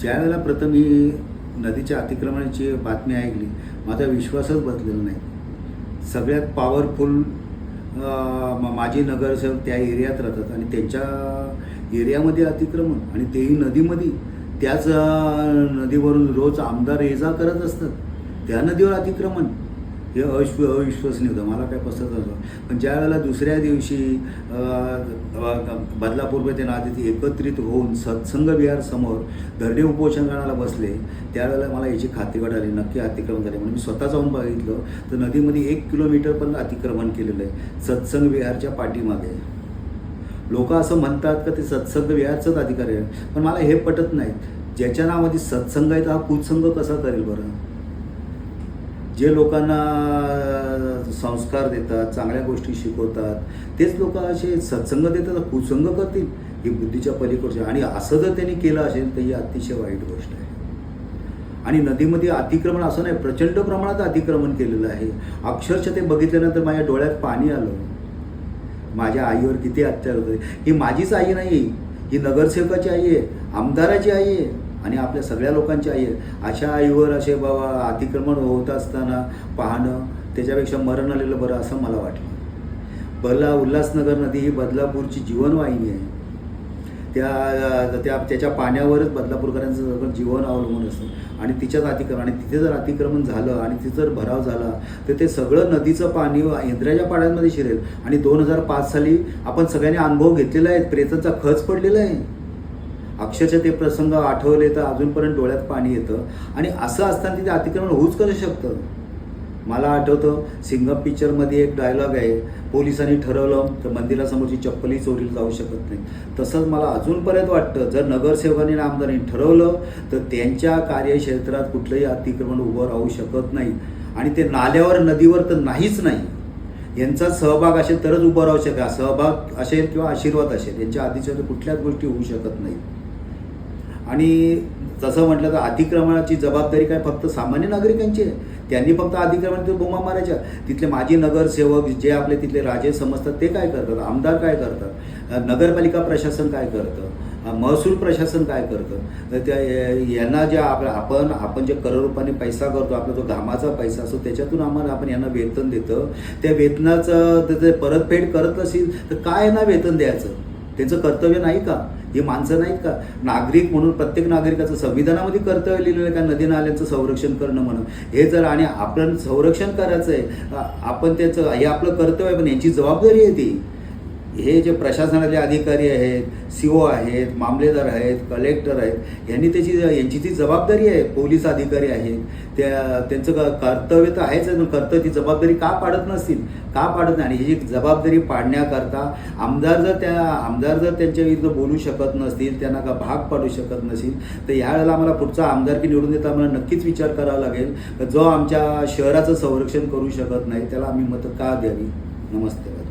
ज्या वेळेला प्रथम ही नदीच्या अतिक्रमणाची बातमी ऐकली माझा विश्वासच बसलेला नाही. सगळ्यात पॉवरफुल माजी नगरसेवक त्या एरियात राहतात आणि त्यांच्या एरियामध्ये अतिक्रमण आणि तेही नदीमध्ये. त्याच नदीवरून रोज आमदार ये जा करत असतात. त्या नदीवर अतिक्रमण. हे अविश्व अविश्वसनीय होतं. मला काय पसरत नव्हतं. पण ज्या वेळेला दुसऱ्या दिवशी बदलापूर्व ते बदलापूरमध्ये एकत्रित होऊन सत्संग विहार समोर धरणे उपोषणाला बसले त्यावेळेला मला याची खात्री वाटाली नक्की अतिक्रमण झाले. म्हणून मी स्वतः जाऊन बघितलं. तर नदीमध्ये एक किलोमीटर पण अतिक्रमण केलेलं आहे. सत्संग विहारच्या पाठीमागे. लोक असं म्हणतात का ते सत्संग विहारचंच अधिकारी आहे. पण मला हे पटत नाहीत ज्याच्या नावामध्ये सत्संग आहे तर हा कुत्संग कसा करेल बरं? जे लोकांना संस्कार देतात चांगल्या गोष्टी शिकवतात तेच लोक असे सत्संग देतात कुसंग करतील ही बुद्धीच्या पलीकडच्या आणि असं जर त्यांनी केलं असेल तर ही अतिशय वाईट गोष्ट आहे. आणि नदीमध्ये अतिक्रमण असं नाही प्रचंड प्रमाणात अतिक्रमण केलेलं आहे. अक्षरशः ते बघितल्यानंतर माझ्या डोळ्यात पाणी आलं. माझ्या आईवर किती अत्याचार होते ही माझीच आई नाही ही नगरसेवकाची आई आहे आमदाराची आई आहे. आणि आपल्या सगळ्या लोकांची आई आहे. अशा आईवर असे बाबा अतिक्रमण होत असताना पाहणं त्याच्यापेक्षा मरण आलेलं बरं असं मला वाटलं बदला उल्हासनगर नदी ही बदलापूरची जीवनवाहिनी आहे. त्या त्या त्याच्या पाण्यावरच बदलापूरकरांचं सगळं जीवन अवलंबून असतं. आणि तिच्याच अतिक्रमण आणि तिथे जर अतिक्रमण झालं आणि तिथे जर भराव झाला तर ते सगळं नदीचं पाणी इंद्राच्या पाड्यांमध्ये शिरेल. आणि दोन हजार पाच साली आपण सगळ्यांनी अनुभव घेतलेला आहे. प्रेताचा खच पडलेला आहे. अक्षरशः ते प्रसंग आठवले तर अजूनपर्यंत डोळ्यात पाणी येतं. आणि असं असताना तिथे अतिक्रमण होऊच करू शकतं. मला आठवतं सिंगम पिक्चरमध्ये एक डायलॉग आहे. पोलिसांनी ठरवलं तर मंदिरासमोरची चप्पलही चोरीला जाऊ शकत नाही. तसंच मला अजूनपर्यंत वाटतं जर नगरसेवकांनी आणि आमदारांनी ठरवलं तर त्यांच्या कार्यक्षेत्रात कुठलंही अतिक्रमण उभं राहू शकत नाही. आणि ते नाल्यावर नदीवर तर नाहीच नाही. यांचा सहभाग असेल तरच उभं राहू शका सहभाग असेल किंवा आशीर्वाद असेल यांच्या आधीच्या कुठल्याच गोष्टी होऊ शकत नाहीत. आणि तसं म्हटलं तर अतिक्रमणाची जबाबदारी काय फक्त सामान्य नागरिकांची आहे? त्यांनी फक्त अतिक्रमण ते बोंबा मारायच्या. तिथले माजी नगरसेवक जे आपले तिथले राजे समजतात ते काय करतात? आमदार काय करतात? नगरपालिका प्रशासन काय करतं? महसूल प्रशासन काय करतं? तर त्या यांना ज्या आप आपण आपण जे करोडरूपाने पैसा करतो आपला जो घामाचा पैसा असतो त्याच्यातून आम्हाला आपण यांना वेतन देतं. त्या वेतनाचं त्याचं परतफेड करत असेल तर काय यांना वेतन द्यायचं? त्यांचं कर्तव्य नाही का? हे माणसं नाहीत का? नागरिक म्हणून प्रत्येक नागरिकाचं संविधानामध्ये कर्तव्य लिहिलेलं आहे का? नदी नाल्यांचं संरक्षण करणं म्हणून. हे जर आणि आपण संरक्षण करायचं आहे आपण त्याचं हे आपलं कर्तव्य आहे पण यांची जबाबदारी आहे ती. हे जे प्रशासनाचे अधिकारी आहेत सी ओ आहेत मामलेदार आहेत कलेक्टर आहेत यांनी त्याची यांची ती जबाबदारी आहे पोलीस अधिकारी आहेत त्या त्यांचं क- कर्तव्य तर आहेच कर्तव्य ती जबाबदारी का पाडत नसतील? का पाडत नाही? आणि ही जी जबाबदारी पाडण्याकरता आमदार जर त्या आमदार जर त्यांच्या विरुद्ध बोलू शकत नसतील त्यांना का भाग पाडू शकत नसतील तर यावेळेला आम्हाला पुढचा आमदारकी निवडून देता आम्हाला नक्कीच विचार करावा लागेल. जो आमच्या शहराचं संरक्षण करू शकत नाही त्याला आम्ही मतं का द्यावी? नमस्ते.